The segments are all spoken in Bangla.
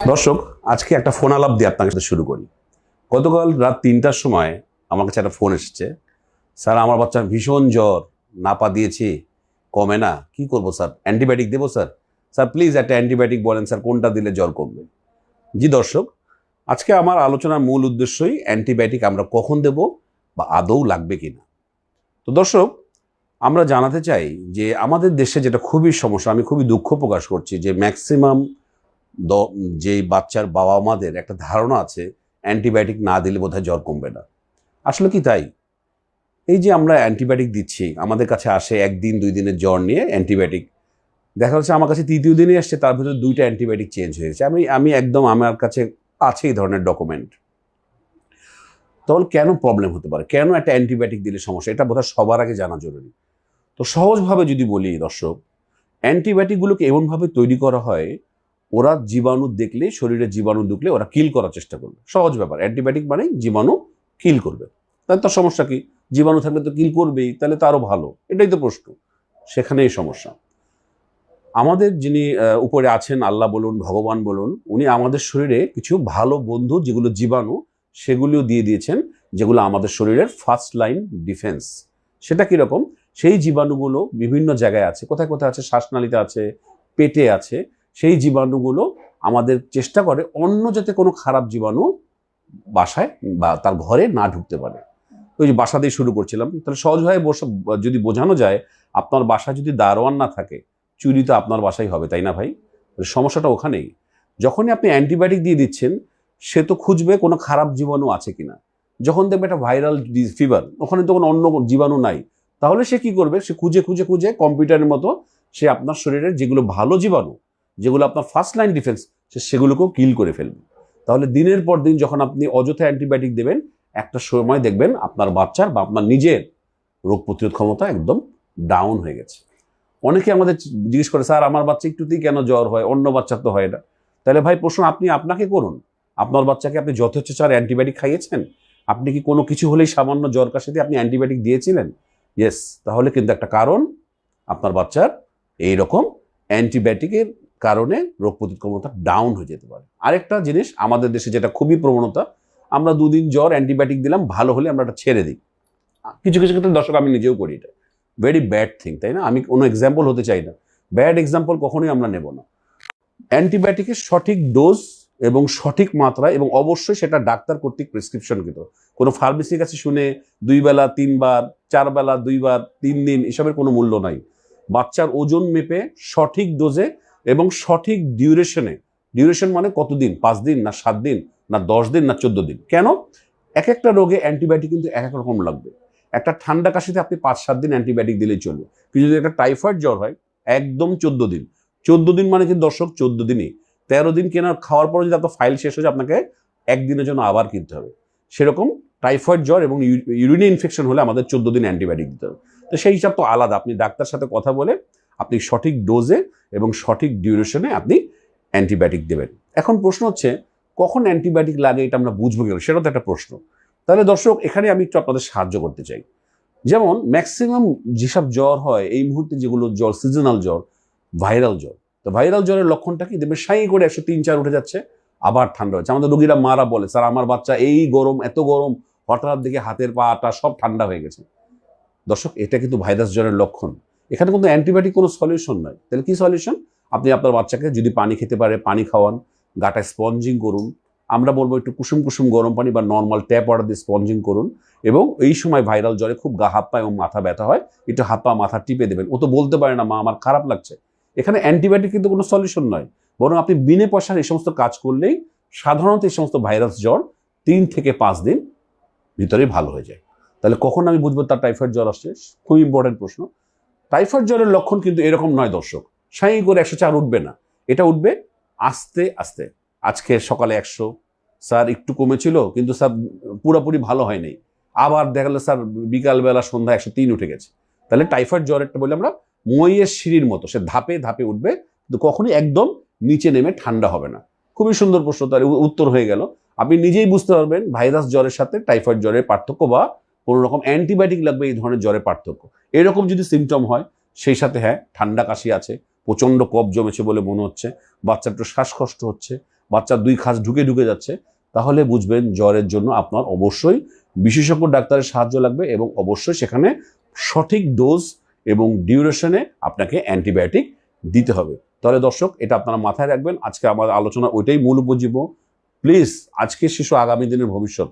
দর্শক, আজকে একটা ফোন আলাপ দিয়ে আপনার সাথে শুরু করি। গতকাল রাত তিনটার সময় আমার কাছে একটা ফোন এসেছে। স্যার, আমার বাচ্চার ভীষণ জ্বর, নাপা দিয়েছি, কমে না, কি করব স্যার? অ্যান্টিবায়োটিক দেবো স্যার? স্যার প্লিজ একটা অ্যান্টিবায়োটিক বলেন স্যার, কোনটা দিলে জ্বর কমবে? জি দর্শক, আজকে আমার আলোচনার মূল উদ্দেশ্যই অ্যান্টিবায়োটিক আমরা কখন দেব বা আদৌ লাগবে কি না তো দর্শক, আমরা জানাতে চাই যে আমাদের দেশে যেটা খুবই সমস্যা, আমি খুবই দুঃখ প্রকাশ করছি যে ম্যাক্সিমাম যেই বাচ্চার বাবা মাদের একটা ধারণা আছে, অ্যান্টিবায়োটিক না দিলে বোধহয় জ্বর কমবে না। আসলে কি তাই? এই যে আমরা অ্যান্টিবায়োটিক দিচ্ছি, আমাদের কাছে আসে একদিন, দুই দিনের জ্বর নিয়ে অ্যান্টিবায়োটিক। দেখা যাচ্ছে আমার কাছে তৃতীয় দিনে আসছে, তার ভিতরে দুইটা অ্যান্টিবায়োটিক চেঞ্জ হয়েছে আমি আমি একদম, আমার কাছে আছে এই ধরনের ডকুমেন্ট। তাহলে কেন প্রবলেম হতে পারে? কেন একটা অ্যান্টিবায়োটিক দিলে সমস্যা? এটা বোধহয় সবার আগে জানা জরুরি। তো সহজভাবে যদি বলি, দর্শক, অ্যান্টিবায়োটিকগুলোকে এমনভাবে তৈরি করা হয় ওরা জীবাণু দেখলে, শরীরে জীবাণু ঢুকলে ওরা কিল করার চেষ্টা করবে। সহজ ব্যাপার। অ্যান্টিবায়োটিক মানে জীবাণু কিল করবে। তাহলে তার সমস্যা কি? জীবাণু থাকলে তো কিল করবেই, তাহলে তারও ভালো। এটাই তো প্রশ্ন। সেখানেই সমস্যা। আমাদের যিনি উপরে আছেন, আল্লাহ বলুন, ভগবান বলুন, উনি আমাদের শরীরে কিছু ভালো বন্ধু যেগুলো জীবাণু, সেগুলিও দিয়ে দিয়েছেন, যেগুলো আমাদের শরীরের ফার্স্ট লাইন ডিফেন্স সেটা কীরকম? সেই জীবাণুগুলো বিভিন্ন জায়গায় আছে। কোথায় কোথায় আছে? শ্বাসনালীতে আছে, পেটে আছে। সেই জীবাণুগুলো আমাদের চেষ্টা করে অন্য যাতে কোনো খারাপ জীবাণু বাসায় বা তার ঘরে না ঢুকতে পারে। ওই যে বাসা দিয়ে শুরু করছিলাম, তাহলে সহজভাবে বসে, যদি বোঝানো যায়, আপনার বাসায় যদি দারোয়ান না থাকে, চুরি তো আপনার বাসাই হবে, তাই না ভাই? সমস্যাটা ওখানেই। যখনই আপনি অ্যান্টিবায়োটিক দিয়ে দিচ্ছেন, সে তো খুঁজবে কোনো খারাপ জীবাণু আছে কিনা। যখন দেখবে একটা ভাইরাল ফিভার, ওখানে তো কোনো অন্য জীবাণু নাই। তাহলে সে কি করবে? সে খুঁজে খুঁজে খুঁজে কম্পিউটারের মতো সে আপনার শরীরের যেগুলো ভালো জীবাণু যেগুলো আপনার ফার্স্ট লাইন ডিফেন্স সে সেগুলোকেও কিল করে ফেলবে। তাহলে দিনের পর দিন যখন আপনি অযথা অ্যান্টিবায়োটিক দেবেন, একটা সময় দেখবেন আপনার বাচ্চার বা আপনার নিজের রোগ প্রতিরোধ ক্ষমতা একদম ডাউন হয়ে গেছে। অনেকে আমাদের জিজ্ঞেস করে, স্যার, আমার বাচ্চা একটুতেই কেন জ্বর হয়? অন্য বাচ্চার তো হয় না। তাহলে ভাই, প্রশ্ন, আপনি আপনাকে করুন। আপনার বাচ্চাকে আপনি যথেচ্ছ চার অ্যান্টিবায়োটিক খাইয়েছেন? আপনি কি কোনো কিছু হলেই সামান্য জ্বর কাশিতে আপনি অ্যান্টিবায়োটিক দিয়েছিলেন? ইয়েস তাহলে কিন্তু একটা কারণ, আপনার বাচ্চার এই রকম অ্যান্টিবায়োটিকের কারণে রোগ প্রতিরোধ ক্ষমতা ডাউন হয়ে যেতে পারে। আরেকটা জিনিস, আমাদের দেশে যেটা খুবই প্রবণতা, আমরা দুদিন জ্বর অ্যান্টিবায়োটিক দিলাম, ভালো হলে আমরা এটা ছেড়ে দিই। কিছু কিছু ক্ষেত্রে দর্শক, আমি নিজেও করি এটা। ভেরি ব্যাড থিং তাই না? আমি কোনো এক্সাম্পল হতে চাই না। ব্যাড এক্সাম্পল কখনোই আমরা নেব না। অ্যান্টিবায়োটিকের সঠিক ডোজ এবং সঠিক মাত্রা এবং অবশ্যই সেটা ডাক্তার কর্তৃক প্রেসক্রিপশন প্রেসক্রিপশনকৃত কোনো ফার্মেসির কাছে শুনে দুই বেলা তিনবার চার বেলা দুইবার তিন দিন, এসবের কোনো মূল্য নাই। বাচ্চার ওজন মেপে সঠিক ডোজে এবং সঠিক ডিউরেশনে ডিউরেশন মানে কতদিন? পাঁচ দিন না সাত দিন না দশ দিন না চোদ্দ দিন? কেন? এক একটা রোগে অ্যান্টিবায়োটিক কিন্তু এক এক রকম লাগবে। একটা ঠান্ডা কাশিতে আপনি পাঁচ সাত দিন অ্যান্টিবায়োটিক দিলেই চলবে। কিন্তু যদি একটা টাইফয়েড জ্বর হয়, একদম চোদ্দ দিন। চোদ্দ দিন মানে কিন্তু দর্শক, চোদ্দ দিনই। তেরো দিন কেনার, খাওয়ার পরে যদি আপনার ফাইল শেষ হয়ে যায়, আপনাকে একদিনের জন্য আবার কিনতে হবে। সেরকম টাইফয়েড জ্বর এবং ইউরিনে ইনফেকশন হলে আমাদের চোদ্দ দিন অ্যান্টিবায়োটিক দিতে হবে। তো সেই হিসাব তো আলাদা। আপনি ডাক্তার সাথে কথা বলে আপনি সঠিক ডোজে এবং সঠিক ডিউরেশনে আপনি অ্যান্টিবায়োটিক দেবেন। এখন প্রশ্ন হচ্ছে, কখন অ্যান্টিবায়োটিক লাগে এটা আমরা বুঝব কেন সেটা তো একটা প্রশ্ন। তাহলে দর্শক, এখানে আমি একটু আপনাদের সাহায্য করতে চাই। যেমন ম্যাক্সিমাম যেসব জ্বর হয়, এই মুহূর্তে যেগুলো জ্বর সিজনাল জ্বর ভাইরাল জ্বর। তো ভাইরাল জ্বরের লক্ষণটা কি? দেখবে সাই করে একশো তিন, চার উঠে যাচ্ছে, আবার ঠান্ডা হচ্ছে। আমাদের রোগীরা মারা বলে, স্যার, আমার বাচ্চা এই গরম, এত গরম, হঠাৎ দেখে হাতের পা আটা সব ঠান্ডা হয়ে গেছে। দর্শক, এটা কিন্তু ভাইরাস জ্বরের লক্ষণ। এখানে কিন্তু অ্যান্টিবায়োটিক কোনো সলিউশন নয় তাহলে কি সলিউশন? আপনি আপনার বাচ্চাকে যদি পানি খেতে পারে, পানি খাওয়ান গাটায় স্পঞ্জিং করুন। আমরা বলব একটু কুসুম কুসুম গরম পানি বা নর্মাল ট্যাপ ওয়াটার দিয়ে স্পঞ্জিং করুন এবং এই সময় ভাইরাল জ্বরে খুব গা হাত পা এবং মাথা ব্যথা হয়, একটু হাত পা মাথা টিপে দেবেন। ও তো বলতে পারে না, মা, আমার খারাপ লাগছে। এখানে অ্যান্টিবায়োটিক কিন্তু কোনো সলিউশন নয় বরং আপনি বিনে পয়সার এই সমস্ত কাজ করলেই সাধারণত এই সমস্ত ভাইরাস জ্বর তিন থেকে পাঁচ দিন ভিতরে ভালো হয়ে যায়। তাহলে কখন আমি বুঝব তার টাইফয়েড জ্বর আসছে? খুব ইম্পর্টেন্ট প্রশ্ন। টাইফয়েড জ্বরের লক্ষণ কিন্তু এরকম নয়, দর্শক। সাই করে একশো চার উঠবে না। এটা উঠবে আস্তে আস্তে। আজকে সকালে একশো। স্যার একটু কমেছিল, কিন্তু স্যার পুরোপুরি ভালো হয়নি। আবার দেখা গেলো স্যার বিকালবেলা সন্ধ্যা একশো তিন উঠে গেছে। তাহলে টাইফয়েড জ্বরেরটা বলে আমরা, মইয়ের সিঁড়ির মতো। সে ধাপে ধাপে উঠবে, কিন্তু কখনই একদম নিচে নেমে ঠান্ডা হবে না। খুবই সুন্দর প্রশ্ন, তার উত্তর হয়ে গেল। আপনি নিজেই বুঝতে পারবেন, ভাইরাস জ্বরের সাথে টাইফয়েড জ্বরের পার্থক্য বা কোনো রকম অ্যান্টিবায়োটিক লাগবে, এই ধরনের জ্বরের পার্থক্য। এরকম যদি সিমটম হয়, সেই সাথে হ্যাঁ ঠান্ডা কাশি আছে, প্রচণ্ড কফ জমেছে বলে মনে হচ্ছে, বাচ্চার একটু শ্বাসকষ্ট হচ্ছে, বাচ্চার দুই খাস ঢুকে ঢুকে যাচ্ছে, তাহলে বুঝবেন জ্বরের জন্য আপনার অবশ্যই বিশেষজ্ঞ ডাক্তারের সাহায্য লাগবে এবং অবশ্যই সেখানে সঠিক ডোজ এবং ডিউরেশনে আপনাকে অ্যান্টিবায়োটিক দিতে হবে। তাহলে দর্শক, এটা আপনারা মাথায় রাখবেন। আজকে আমার আলোচনা ওইটাই মূল উপজীব্য। প্লিজ আজকে শিশু আগামী দিনের ভবিষ্যৎ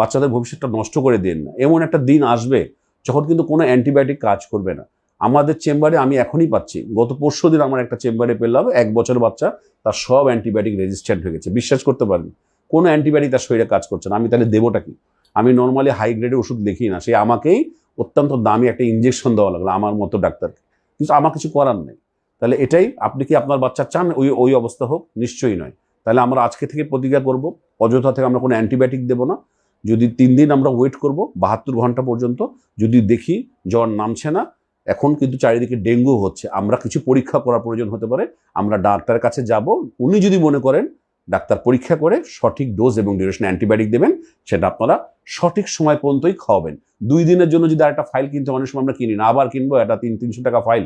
বাচ্চাদের ভবিষ্যৎটা নষ্ট করে দিন না। এমন একটা দিন আসবে যখন কিন্তু কোনো অ্যান্টিবায়োটিক কাজ করবে না। আমাদের চেম্বারে আমি এখনই পাচ্ছি। গত পরশু দিন আমার একটা চেম্বারে পেলাম, এক বছর বাচ্চা, তার সব অ্যান্টিবায়োটিক রেজিস্ট্যান্ট হয়ে গেছে। বিশ্বাস করতে পারেন কোনো অ্যান্টিবায়োটিক তার শরীরে কাজ করছে না। আমি তাহলে দেবোটা কি? আমি নর্মালি হাই গ্রেডের ওষুধ লিখি না। সে আমাকেই অত্যন্ত দামি একটা ইঞ্জেকশন দেওয়া লাগল আমার মতো ডাক্তারকে। কিন্তু আমার কিছু করার নেই। তাহলে এটাই, আপনি কি আপনার বাচ্চা চান? ওই ওই অবস্থা হোক, নিশ্চয়ই নয়। তাহলে আমরা আজকে থেকে প্রতিজ্ঞা করব, অযথা থেকে আমরা কোনো অ্যান্টিবায়োটিক দেবো না। যদি তিন দিন আমরা ওয়েট করব, বাহাত্তর ঘণ্টা পর্যন্ত, যদি দেখি জ্বর নামছে না, এখন কিন্তু চারিদিকে ডেঙ্গু হচ্ছে, আমরা কিছু পরীক্ষা করার প্রয়োজন হতে পারে, আমরা ডাক্তারের কাছে যাব, উনি যদি মনে করেন ডাক্তার পরীক্ষা করে সঠিক ডোজ এবং ডিউরেশন অ্যান্টিবায়োটিক দেবেন, সেটা আপনারা সঠিক সময় পর্যন্তই খাওয়াবেন। দুই দিনের জন্য যদি একটা ফাইল কিনতে অনেক সময় আমরা কিনি না, আবার কিনবো একটা তিন, তিনশো টাকা ফাইল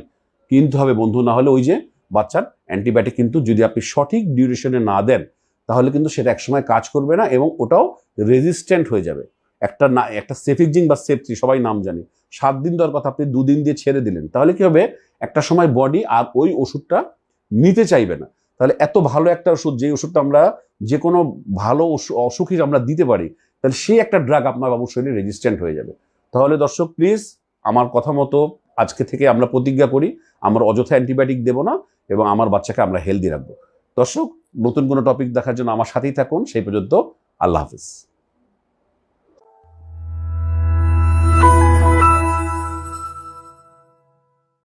কিনতে হবে বন্ধু, না হলে ওই যে বাচ্চার অ্যান্টিবায়োটিক কিন্তু যদি আপনি সঠিক ডিউরেশনে না দেন তাহলে কিন্তু সেটা একসময় কাজ করবে না এবং ওটাও রেজিস্ট্যান্ট হয়ে যাবে। একটা না, একটা সেফিকজিং বা সেফটি সবাই নাম জানে। সাত দিন দেওয়ার কথা আপনি দুদিন দিয়ে ছেড়ে দিলেন। তাহলে কি হবে? একটা সময় বডি আর ওই ওষুধটা নিতে চাইবে না। তাহলে এত ভালো একটা ওষুধ যে ওষুধটা আমরা যে কোনো ভালো অসু- অসুখী আমরা দিতে পারি, তাহলে সেই একটা ড্রাগ আপনার বাবুর শরীরে রেজিস্ট্যান্ট হয়ে যাবে। তাহলে দর্শক প্লিজ আমার কথা মতো আজকে থেকে আমরা প্রতিজ্ঞা করি, আমরা অযথা অ্যান্টিবায়োটিক দেবো না এবং আমার বাচ্চাকে আমরা হেলদি রাখব। দর্শক নতুন কোনো টপিক দেখার জন্য আমার সাথেই থাকুন। সেই পর্যন্ত আল্লাহ হাফিজ।